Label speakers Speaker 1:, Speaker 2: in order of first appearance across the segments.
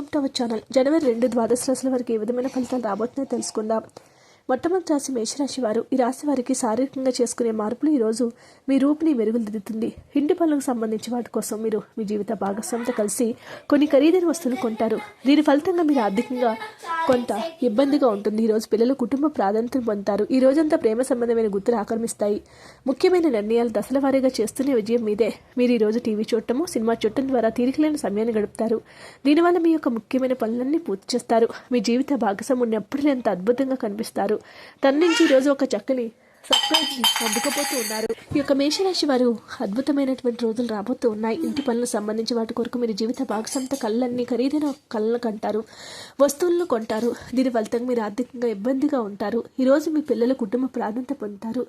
Speaker 1: Welcome to our channel. జనవరి రెండు ద్వాదశ రాశుల వరకు ఏ విధమైన ఫలితాలు రాబోతున్నాయో తెలుసుకుందాం. మొట్టమొదటి రాశి మేషరాశి వారు ఈ రాశి వారికి శారీరకంగా చేసుకునే మార్పులు ఈరోజు మీ రూపుని మెరుగుదిద్దుతుంది ఇంటి పనులకు సంబంధించి వాటి కోసం మీరు మీ జీవిత భాగస్వామితో కలిసి కొన్ని ఖరీదైన వస్తువులు కొంటారు. దీని ఫలితంగా మీరు ఆర్థికంగా కొంత ఇబ్బందిగా ఉంటుంది. ఈరోజు పిల్లలు కుటుంబ ప్రాధాన్యతను పొందుతారు. ఈ రోజంతా ప్రేమ సంబంధమైన గుర్తులు ఆక్రమిస్తాయి. ముఖ్యమైన నిర్ణయాలు దశల వారీగా చేస్తున్న విజయం మీదే. మీరు ఈ రోజు టీవీ చూడటము సినిమా చూడటం ద్వారా తీరికలేని సమయాన్ని గడుపుతారు. దీనివల్ల మీ యొక్క ముఖ్యమైన పనులన్నీ పూర్తి చేస్తారు. మీ జీవిత భాగస్వామి ఎప్పుడు లేనంత అద్భుతంగా కనిపిస్తారు. తన నుంచి ఈరోజు ఒక చక్కని సర్ప్రైజ్ అందుకపోతూ ఉన్నారు. ఈ యొక్క మేషరాశి వారు అద్భుతమైనటువంటి రోజులు రాబోతూ ఉన్నాయి. ఇంటి పనులకు సంబంధించి వాటి కొరకు మీరు జీవిత భాగస్వామితో కళ్ళన్నీ ఖరీదైన కళ్ళను కంటారు. వస్తువులను కొంటారు. దీని ఫలితంగా మీరు ఆర్థికంగా ఇబ్బందిగా ఉంటారు. ఈరోజు మీ పిల్లల కుటుంబ ప్రాధాన్యత పొందుతారు.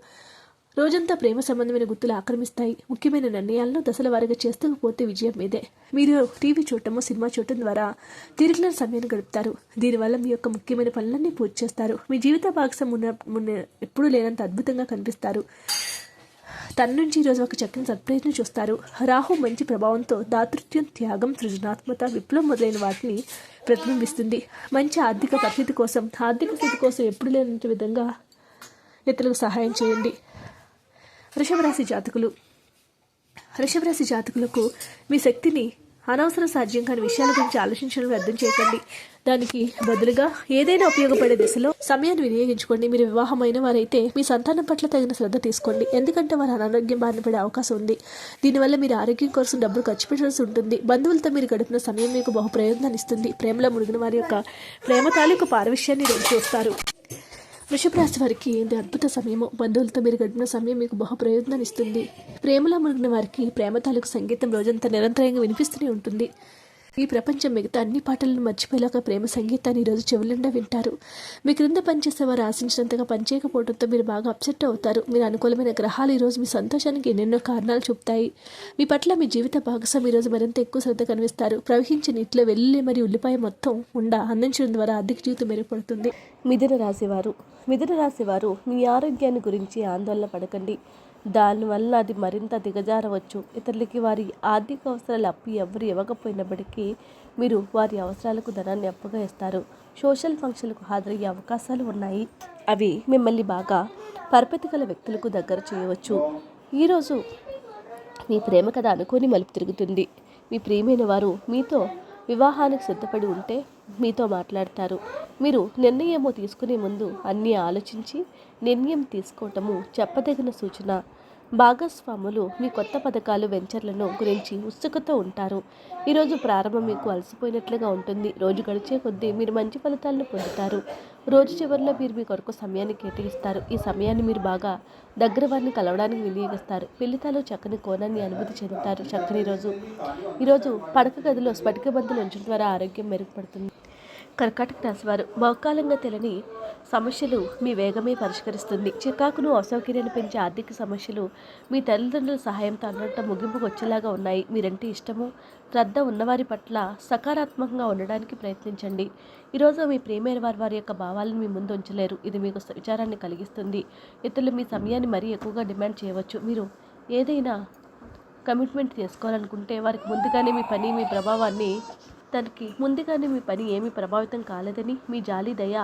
Speaker 1: రోజంతా ప్రేమ సంబంధమైన గుర్తులు ఆక్రమిస్తాయి. ముఖ్యమైన నిర్ణయాలను దశల వారీగా చేస్తూ పోతే విజయం మీదే మీరు టీవీ చూడటము సినిమా చూడటం ద్వారా తిరిగిన సమయాన్ని గడుపుతారు. దీనివల్ల మీ యొక్క ముఖ్యమైన పనులన్నీ పూర్తి చేస్తారు. మీ జీవిత భాగస్వామి ఉన్న మున్న ఎప్పుడూ లేనంత అద్భుతంగా కనిపిస్తారు. తన నుంచి ఈరోజు ఒక చక్కని సర్ప్రైజ్ను చూస్తారు. రాహు మంచి ప్రభావంతో దాతృత్యం త్యాగం సృజనాత్మక విప్లవం మొదలైన వాటిని ప్రతిబింబిస్తుంది. మంచి ఆర్థిక పరిస్థితి కోసం ఆర్థిక స్థితి కోసం ఎప్పుడు లేనంత విధంగా ఇతరులకు సహాయం చేయండి. వృషభరాశి జాతకులు. వృషభరాశి జాతకులకు మీ శక్తిని అనవసర సాధ్యం కాని విషయాల గురించి ఆలోచించడం వ్యర్థం చేయకండి. దానికి బదులుగా ఏదైనా ఉపయోగపడే దిశలో సమయాన్ని వినియోగించుకోండి. మీరు వివాహమైన వారైతే మీ సంతానం పట్ల తగిన శ్రద్ధ తీసుకోండి. ఎందుకంటే వారు అనారోగ్యం బారిన పడే అవకాశం ఉంది. దీనివల్ల మీరు ఆరోగ్యం కోసం డబ్బులు ఖర్చు పెట్టాల్సి ఉంటుంది. బంధువులతో మీరు గడిపిన సమయం మీకు బహు ప్రయోజనాన్ని ఇస్తుంది. ప్రేమలో మునిగిన వారి యొక్క ప్రేమ తాలూకు పారవిష్యాన్ని రోజు చూస్తారు. వృషభ రాశి వారికి ఇది అద్భుత సమయము. బంధువులతో మీరు గడిపిన సమయం మీకు బహు ప్రయోజనాన్ని ఇస్తుంది. ప్రేమలో మునిగిన వారికి ప్రేమ తాలూకు సంగీతం రోజంతా నిరంతరంగా వినిపిస్తూనే ఉంటుంది. ఈ ప్రపంచం మిగతా అన్ని పాటలను మర్చిపోయేలాగా ప్రేమ సంగీతాన్ని ఈరోజు చెవులుండా వింటారు. మీ క్రింద పనిచేసే వారు ఆశించినంతగా పనిచేయకపోవడంతో మీరు బాగా అప్సెట్ అవుతారు. మీరు అనుకూలమైన గ్రహాలు ఈరోజు మీ సంతోషానికి ఎన్నెన్నో కారణాలు చూపుతాయి. మీ పట్ల మీ జీవిత భాగస్వామి ఈరోజు మరింత ఎక్కువ శ్రద్ధ కనిపిస్తారు. ప్రవహించిన నీటిలో వెల్లుల్లి మరియు ఉల్లిపాయ మొత్తం ఉండ అందించడం ద్వారా ఆర్థిక జీవితం మెరుగుపడుతుంది. మిథున రాశివారు. మిథున రాశివారు మీ ఆరోగ్యాన్ని గురించి ఆందోళన పడకండి. దానివల్ల అది మరింత దిగజారవచ్చు. ఇతరులకి వారి ఆర్థిక అవసరాలు అప్పు ఎవరు ఇవ్వకపోయినప్పటికీ మీరు వారి అవసరాలకు ధనాన్ని అప్పుగా ఇస్తారు సోషల్ ఫంక్షన్లకు హాజరయ్యే అవకాశాలు ఉన్నాయి. అవి మిమ్మల్ని బాగా పరపతి గల వ్యక్తులకు దగ్గర చేయవచ్చు. ఈరోజు మీ ప్రేమ కథ అనుకోని మలుపు తిరుగుతుంది. మీ ప్రియమైన వారు మీతో వివాహానికి సిద్ధపడి ఉంటే మీతో మాట్లాడతారు. మీరు నిర్ణయమో తీసుకునే ముందు అన్నీ ఆలోచించి నిర్ణయం తీసుకోవటము చెప్పదగిన సూచన. భాగస్వాములు మీ కొత్త పథకాలు వెంచర్లను గురించి ఉత్సుకతో ఉంటారు. ఈరోజు ప్రారంభం మీకు అలసిపోయినట్లుగా ఉంటుంది. రోజు గడిచే కొద్దీ మీరు మంచి ఫలితాలను పొందుతారు. రోజు చివరిలో మీరు మీ కొరకు సమయాన్ని కేటాయిస్తారు. ఈ సమయాన్ని మీరు బాగా దగ్గర వారిని కలవడానికి వినియోగిస్తారు. పెళ్ళితాలు చక్కని కోణాన్ని అనుభూతి చెందుతారు. చక్కని రోజు. ఈరోజు పడక గదిలో స్ఫటిక బంతులు ఉంచడం ద్వారా ఆరోగ్యం మెరుగుపడుతుంది. కర్కాటక రాశి వారు బహుకాలంగా తెలియని సమస్యలు మీ వేగమే పరిష్కరిస్తుంది. చికాకును అసౌకర్యాన్ని పెంచే ఆర్థిక సమస్యలు మీ తల్లిదండ్రుల సహాయంతో అన్నట్టు ముగింపుకు వచ్చేలాగా ఉన్నాయి. మీరంటే ఇష్టము? శ్రద్ధ ఉన్నవారి పట్ల సకారాత్మకంగా ఉండడానికి ప్రయత్నించండి. ఈరోజు మీ ప్రేమైన వారి వారి యొక్క భావాలను మీ ముందు ఉంచలేరు. ఇది మీకు విచారాన్ని కలిగిస్తుంది. ఇతరులు మీ సమయాన్ని మరీ ఎక్కువగా డిమాండ్ చేయవచ్చు. మీరు ఏదైనా కమిట్మెంట్ చేసుకోవాలనుకుంటే వారికి ముందుగానే మీ పని మీ ప్రభావాన్ని తనకి ముందుగానే మీ పని ఏమీ ప్రభావితం కాలేదని మీ జాలి దయ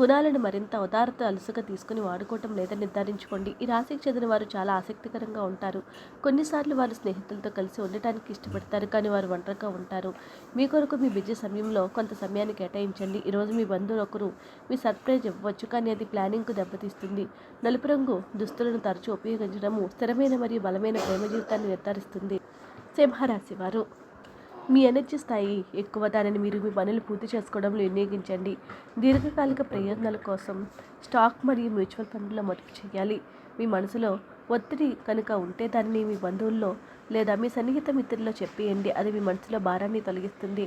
Speaker 1: గుణాలను మరింత ఉదారత అలసగా తీసుకుని వాడుకోవటం లేదని నిర్ధారించుకోండి. ఈ రాశికి చెందిన వారు చాలా ఆసక్తికరంగా ఉంటారు. కొన్నిసార్లు వారు స్నేహితులతో కలిసి ఉండటానికి ఇష్టపడతారు కానీ వారు ఒంటరిగా ఉంటారు. మీ కొరకు మీ బిజీ సమయంలో కొంత సమయాన్ని కేటాయించండి. ఈరోజు మీ బంధువులు ఒకరు మీ సర్ప్రైజ్ ఇవ్వవచ్చు కానీ అది ప్లానింగ్కు దెబ్బతీస్తుంది. నలుపు రంగు దుస్తులను తరచూ ఉపయోగించడము స్థిరమైన మరియు బలమైన ప్రేమ జీవితాన్ని నిర్ధారిస్తుంది. సింహరాశి వారు మీ ఎనర్జీ స్థాయి ఎక్కువ దానిని మీరు మీ పనులు పూర్తి చేసుకోవడంలో వినియోగించండి. దీర్ఘకాలిక ప్రయోజనాల కోసం స్టాక్ మరియు మ్యూచువల్ ఫండ్లో మదుపు చేయాలి. మీ మనసులో ఒత్తిడి కనుక ఉంటే దానిని మీ బంధువుల్లో లేదా మీ సన్నిహిత మిత్రుల్లో చెప్పేయండి. అది మీ మనసులో భారాన్ని తొలగిస్తుంది.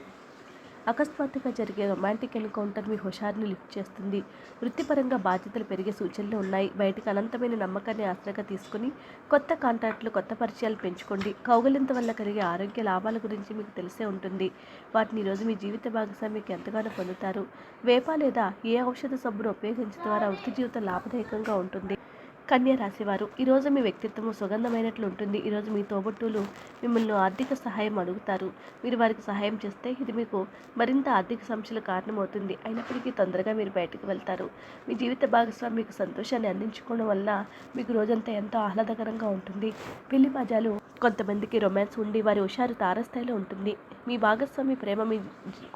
Speaker 1: అకస్మాత్తుగా జరిగే రొమాంటిక్ ఎన్కౌంటర్ మీ హుషారుని లిఫ్ట్ చేస్తుంది. వృత్తిపరంగా బాధ్యతలు పెరిగే సూచనలు ఉన్నాయి. బయటకు అనంతమైన నమ్మకాన్ని ఆశ్రగా తీసుకుని కొత్త కాంట్రాక్టులు కొత్త పరిచయాలు పెంచుకోండి. కౌగలింత వల్ల కలిగే ఆరోగ్య లాభాల గురించి మీకు తెలిసే ఉంటుంది. వాటిని ఈరోజు మీ జీవిత భాగస్వామికి ఎంతగానో పొందుతారు. వేప లేదా ఏ ఔషధ సబ్బును ఉపయోగించడం ద్వారా వృత్తి జీవితం లాభదాయకంగా ఉంటుంది.
Speaker 2: కన్యా రాశివారు ఈరోజు మీ వ్యక్తిత్వం సుగంధమైనట్లు ఉంటుంది. ఈరోజు మీ తోబుట్టులు మిమ్మల్ని ఆర్థిక సహాయం అడుగుతారు. మీరు వారికి సహాయం చేస్తే ఇది మీకు మరింత ఆర్థిక సమస్యలు కారణమవుతుంది. అయినప్పటికీ తొందరగా మీరు బయటకు వెళ్తారు. మీ జీవిత భాగస్వామి మీకు సంతోషాన్ని అందించుకోవడం వల్ల మీకు రోజంతా ఎంతో ఆహ్లాదకరంగా ఉంటుంది. పెళ్ళి బాజాలు కొంతమందికి రొమాన్స్ ఉండి వారి హుషారు తారస్థాయిలో ఉంటుంది. మీ భాగస్వామి ప్రేమ మీ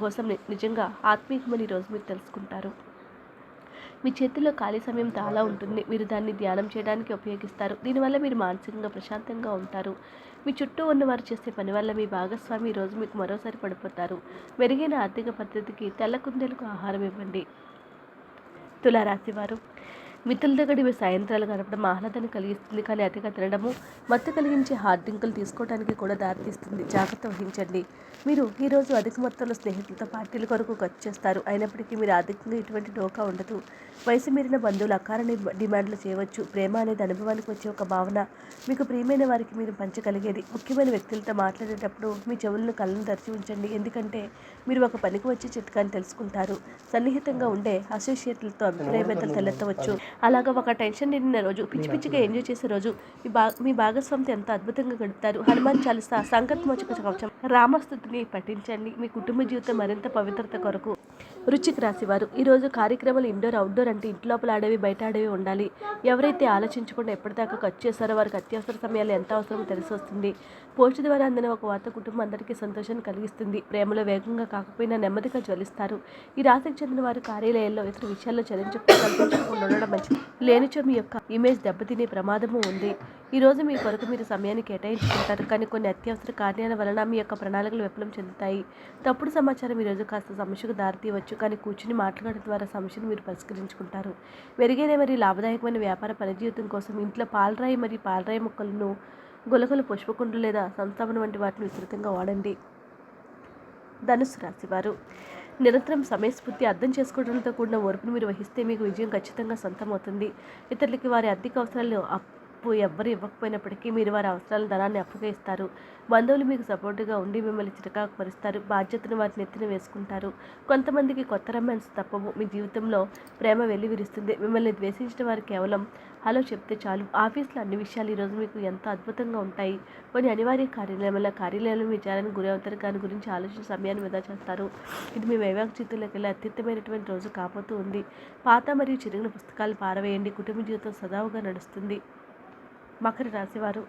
Speaker 2: కోసం నిజంగా ఆత్మీయమని ఈరోజు మీరు తెలుసుకుంటారు. మీ చేతిలో ఖాళీ సమయం చాలా ఉంటుంది. మీరు దాన్ని ధ్యానం చేయడానికి ఉపయోగిస్తారు. దీనివల్ల మీరు మానసికంగా ప్రశాంతంగా ఉంటారు. మీ చుట్టూ ఉన్నవారు చేసే పని వల్ల మీ భాగస్వామి ఈరోజు రోజు మీకు మరోసారి పడిపోతారు. మెరుగైన ఆర్థిక పద్ధతికి తెల్ల కుందేలకు ఆహారం ఇవ్వండి. తులారాశివారు మిత్రులతో దగ్గర మీ సాయంత్రాలు గడపడం ఆహ్లాదాన్ని కలిగిస్తుంది. కానీ అతిగా తినడము మత్తు కలిగించే హార్డ్ డ్రింకులు తీసుకోవడానికి కూడా దారితీస్తుంది. జాగ్రత్త వహించండి. మీరు ఈరోజు అధిక మొత్తంలో స్నేహితులతో పార్టీల కొరకు ఖర్చు చేస్తారు. అయినప్పటికీ మీరు ఆర్థికంగా ఎటువంటి డోకా ఉండదు. వయసు మీరిన బంధువులు అకారణ డిమాండ్లు చేయవచ్చు. ప్రేమ అనేది అనుభవానికి వచ్చే ఒక భావన. మీకు ప్రియమైన వారికి మీరు పంచగలిగేది. ముఖ్యమైన వ్యక్తులతో మాట్లాడేటప్పుడు మీ చెవులను కళ్ళను తెరిచి ఉంచండి. ఎందుకంటే మీరు ఒక పనికి వచ్చే చిట్కాన్ని తెలుసుకుంటారు. సన్నిహితంగా ఉండే అసోసియేట్లతో అభిప్రాయ తలెత్తవచ్చు. అలాగా ఒక టెన్షన్ నిండిన రోజు పిచ్చి పిచ్చిగా ఎంజాయ్ చేసే రోజు మీ బా మీ భాగస్వామితో ఎంతో అద్భుతంగా గడుపుతారు? హనుమాన్ చాలీసా సంకట్మోచక కవచం రామస్థుతిని పఠించండి. మీ కుటుంబ జీవితం మరింత పవిత్రత కొరకు. రుచికి రాసేవారు ఈరోజు కార్యక్రమాలు ఇండోర్ అవుట్డోర్ అంటే ఇంటి లోపల ఆడేవి బయట ఆడేవి ఉండాలి. ఎవరైతే ఆలోచించకుండా ఎప్పటిదాకా ఖర్చు చేస్తారో వారికి అత్యవసర సమయాలు ఎంత అవసరమో తెలిసి వస్తుంది. పోస్ట్ ద్వారా అందిన ఒక వార్త కుటుంబం అందరికీ సంతోషాన్ని కలిగిస్తుంది. ప్రేమలో వేగంగా కాకపోయినా నెమ్మదిగా జ్వలిస్తారు. ఈ రాశికి చెందిన వారు కార్యాలయాల్లో ఇతర విషయాల్లో చలించకుండా ఉండడం మంచిది లేనిచో మీ యొక్క ఇమేజ్ దెబ్బతినే ప్రమాదము ఉంది. ఈరోజు మీ కొరకు మీరు సమయాన్ని కేటాయించుకుంటారు. కానీ కొన్ని అత్యవసర కార్యాల వలన మీ యొక్క ప్రణాళికలు విఫలం చెందుతాయి. తప్పుడు సమాచారం ఈరోజు కాస్త సమస్యకు దారితీయవచ్చు. కానీ కూర్చుని మాట్లాడడం ద్వారా సమస్యను మీరు పరిష్కరించుకుంటారు. మెరుగైన మరియు లాభదాయకమైన వ్యాపార పనిజీవితం కోసం ఇంట్లో పాలరాయి మరియు పాలరాయి మొక్కలను గులకలు పుష్పకుండ్లు లేదా సంస్థాపన వంటి వాటిని విస్తృతంగా వాడండి. ధనుసు రాశివారు నిరంతరం సమయస్ఫూర్తి అర్థం చేసుకోవడంతో కూడిన ఓర్పును మీరు వహిస్తే మీకు విజయం ఖచ్చితంగా సొంతమవుతుంది. ఇతరులకి వారి ఆర్థిక అవసరాలు అప్పు ఎవ్వరు ఇవ్వకపోయినప్పటికీ మీరు వారి అవసరాల ధనాన్ని అప్పుగా ఇస్తారు బంధువులు మీకు సపోర్టుగా ఉండి మిమ్మల్ని చిరకాకు పరుస్తారు బాధ్యతను వారి నెత్తిన వేసుకుంటారు. కొంతమందికి కొత్త రొమాన్స్ తప్పవు. మీ జీవితంలో ప్రేమ వెల్లివిరుస్తుంది. మిమ్మల్ని ద్వేషించిన వారు కేవలం హలో చెప్తే చాలు. ఆఫీస్లో అన్ని విషయాలు ఈరోజు మీకు ఎంతో అద్భుతంగా ఉంటాయి. కొన్ని అనివార్య కార్యాలయం వల్ల కార్యాలయంలో విచారానికి గురి అవుతారు. దాని గురించి ఆలోచన సమయాన్ని వృధా చేస్తారు. ఇది మీ వైవాహిక జీవితంలోకి వెళ్ళి అత్యుత్తమైనటువంటి రోజు కాపోతూ ఉంది. పాత మరియు చిరిగిన పుస్తకాలు పారవేయండి. కుటుంబ జీవితం సదావుగా నడుస్తుంది. మకర రాశివారు.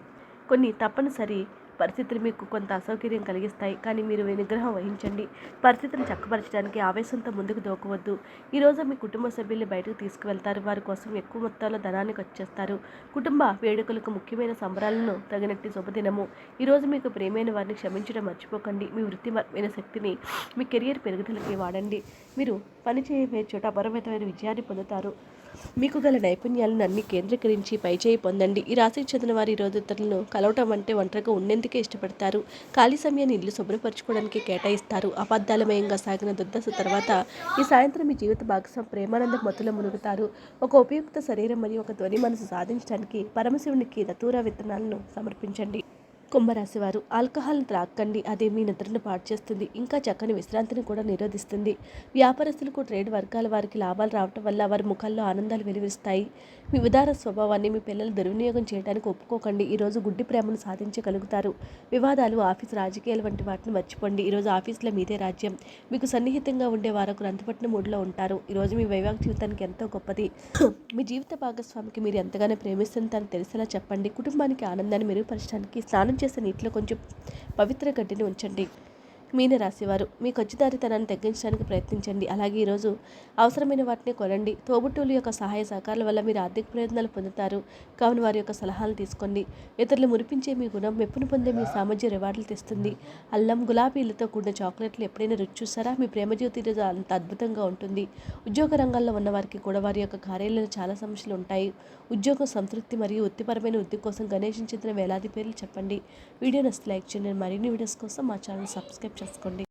Speaker 2: కొన్ని తప్పనిసరి పరిస్థితులు మీకు కొంత అసౌకర్యం కలిగిస్తాయి. కానీ మీరు నిగ్రహం వహించండి. పరిస్థితిని చక్కపరచడానికి ఆవేశంతో ముందుకు దూకవద్దు. ఈరోజు మీ కుటుంబ సభ్యుల్ని బయటకు తీసుకువెళ్తారు. వారి కోసం ఎక్కువ మొత్తంలో ధనాన్ని వచ్చేస్తారు కుటుంబ వేడుకలకు ముఖ్యమైన సంబరాలను తగినట్టు శుభదినము. ఈరోజు మీకు ప్రేమైన వారిని క్షమించడం మర్చిపోకండి. మీ వృత్తిపరమైన శక్తిని మీ కెరియర్ పెరుగుదలకి వాడండి. మీరు పనిచేయబోయే చోట అపరిమితమైన విజయాన్ని పొందుతారు. మీకు గల నైపుణ్యాలను అన్ని కేంద్రీకరించి పైచేయి పొందండి. ఈ రాశికి చెందిన వారి రోజు ఇతరులను కలవటం అంటే ఒంటరిగా ఉండేందుకే ఇష్టపడతారు. ఖాళీ సమయాన్ని ఇల్లు శుభ్రపరచుకోవడానికి కేటాయిస్తారు. అబద్ధాలమయంగా సాగిన దుర్దశ తర్వాత ఈ సాయంత్రం మీ జీవిత భాగస్వామి ప్రేమానంద మత్తులో మునుగుతారు. ఒక ఉపయుక్త శరీరం మరియు ఒక ధ్వని మనసు సాధించడానికి పరమశివునికి దతూర విత్తనాలను సమర్పించండి. కుంభరాశి వారు ఆల్కహాల్ని త్రాక్కండి. అది మీ నిద్రను పాడు చేస్తుంది ఇంకా చక్కని విశ్రాంతిని కూడా నిరోధిస్తుంది. వ్యాపారస్తులకు ట్రేడ్ వర్గాల వారికి లాభాలు రావటం వల్ల వారి ముఖాల్లో ఆనందాలు వెలువరిస్తాయి. మీ ఉదార స్వభావాన్ని మీ పిల్లలు దుర్వినియోగం చేయడానికి ఒప్పుకోకండి. ఈరోజు గుడ్డి ప్రేమను సాధించగలుగుతారు. వివాదాలు ఆఫీస్ రాజకీయాలు వంటి వాటిని మర్చిపోండి. ఈరోజు ఆఫీసులో మీదే రాజ్యం. మీకు సన్నిహితంగా ఉండే వారు అంతుపట్టిన మూడ్లో ఉంటారు. ఈరోజు మీ వైవాహిక జీవితానికి ఎంతో గొప్పది. మీ జీవిత భాగస్వామికి మీరు ఎంతగానో ప్రేమిస్తుందని తెలిసేలా చెప్పండి. కుటుంబానికి ఆనందాన్ని మెరుగుపరచడానికి స్నానం చేసే నీటిలో కొంచెం పవిత్ర గడ్డిని ఉంచండి. మీనరాశివారు మీ ఖర్చుదారితనాన్ని తగ్గించడానికి ప్రయత్నించండి. అలాగే ఈరోజు అవసరమైన వాటిని కొనండి. తోబుట్టువుల యొక్క సహాయ సహకారాల వల్ల మీరు ఆర్థిక ప్రయోజనాలు పొందుతారు. కావున వారి యొక్క సలహాలు తీసుకోండి. ఇతరులు మురిపించే మీ గుణం మెప్పును పొందే మీ సామర్థ్య రివార్డులు తెస్తుంది. అల్లం గులాబీలతో కూడిన చాక్లెట్లు ఎప్పుడైనా రుచి చూసారా మీ ప్రేమ జ్యోతి ఈరోజు అంత అద్భుతంగా ఉంటుంది. ఉద్యోగ రంగాల్లో ఉన్న వారికి కూడా వారి యొక్క కార్యాలయంలో చాలా సమస్యలు ఉంటాయి. ఉద్యోగం సంతృప్తి మరియు వృత్తిపరమైన వృద్ధి కోసం గణేష్ చిత్రం వేలాది పేర్లు చెప్పండి. వీడియో నచ్చితే లైక్ చేయండి. మరిన్ని వీడియోస్ కోసం మా ఛానల్ సబ్స్క్రైబ్ చేసుకోండి.